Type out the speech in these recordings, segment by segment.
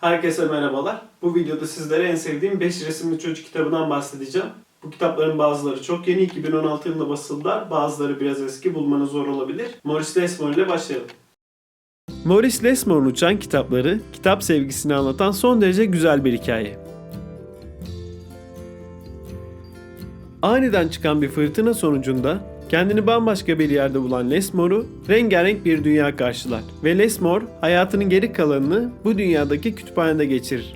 Herkese merhabalar. Bu videoda sizlere en sevdiğim 5 resimli çocuk kitabından bahsedeceğim. Bu kitapların bazıları çok yeni, 2016 yılında basıldılar. Bazıları biraz eski, bulmanız zor olabilir. Maurice Lesmore ile başlayalım. Maurice Lesmore'un Uçan kitapları, kitap sevgisini anlatan son derece güzel bir hikaye. Aniden çıkan bir fırtına sonucunda kendini bambaşka bir yerde bulan Lesmore'u rengarenk bir dünya karşılar ve Lesmore hayatının geri kalanını bu dünyadaki kütüphanede geçirir.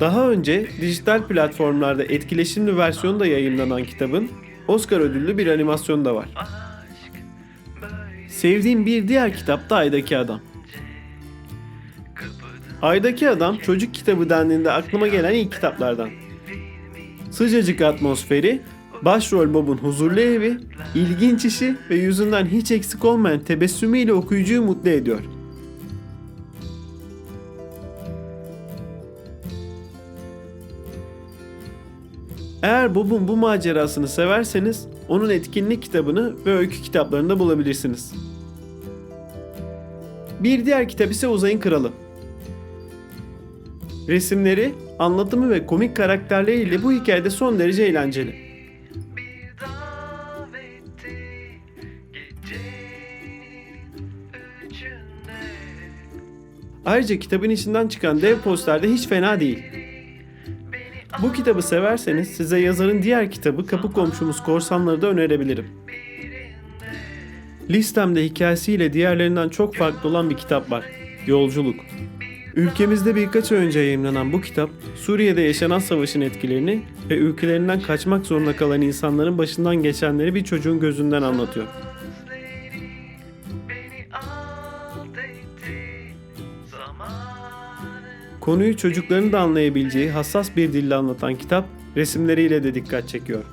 Daha önce dijital platformlarda etkileşimli versiyonu da yayınlanan kitabın Oscar ödüllü bir animasyonu da var. Sevdiğim bir diğer kitap da Ay'daki Adam. Ay'daki Adam çocuk kitabı dendiğinde aklıma gelen ilk kitaplardan. Sıcacık atmosferi, başrol Bob'un huzurlu evi, ilginç işi ve yüzünden hiç eksik olmayan tebessümüyle okuyucuyu mutlu ediyor. Eğer Bob'un bu macerasını severseniz onun etkinlik kitabını ve öykü kitaplarını da bulabilirsiniz. Bir diğer kitap ise Uzayın Kralı. Resimleri, anlatımı ve komik karakterleriyle bu hikayede son derece eğlenceli. Ayrıca kitabın içinden çıkan dev poster de hiç fena değil. Bu kitabı severseniz size yazarın diğer kitabı Kapı Komşumuz Korsanları da önerebilirim. Listemde hikayesiyle diğerlerinden çok farklı olan bir kitap var. Yolculuk. Ülkemizde birkaç ay önce yayımlanan bu kitap, Suriye'de yaşanan savaşın etkilerini ve ülkelerinden kaçmak zorunda kalan insanların başından geçenleri bir çocuğun gözünden anlatıyor. Konuyu çocukların da anlayabileceği hassas bir dille anlatan kitap, resimleriyle de dikkat çekiyor.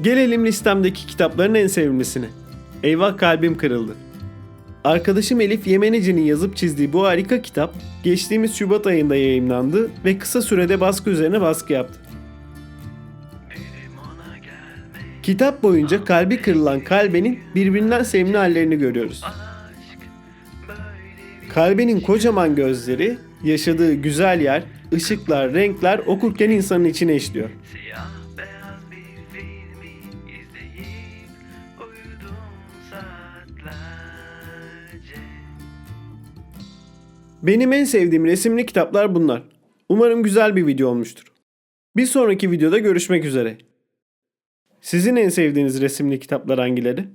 Gelelim listemdeki kitapların en sevimlisine. Eyvah kalbim kırıldı. Arkadaşım Elif Yemenici'nin yazıp çizdiği bu harika kitap geçtiğimiz Şubat ayında yayımlandı ve kısa sürede baskı üzerine baskı yaptı. Kitap boyunca kalbi kırılan Kalbe'nin birbirinden sevimli hallerini görüyoruz. Kalbe'nin kocaman gözleri, yaşadığı güzel yer, ışıklar, renkler okurken insanın içine işliyor. Benim en sevdiğim resimli kitaplar bunlar. Umarım güzel bir video olmuştur. Bir sonraki videoda görüşmek üzere. Sizin en sevdiğiniz resimli kitaplar hangileri?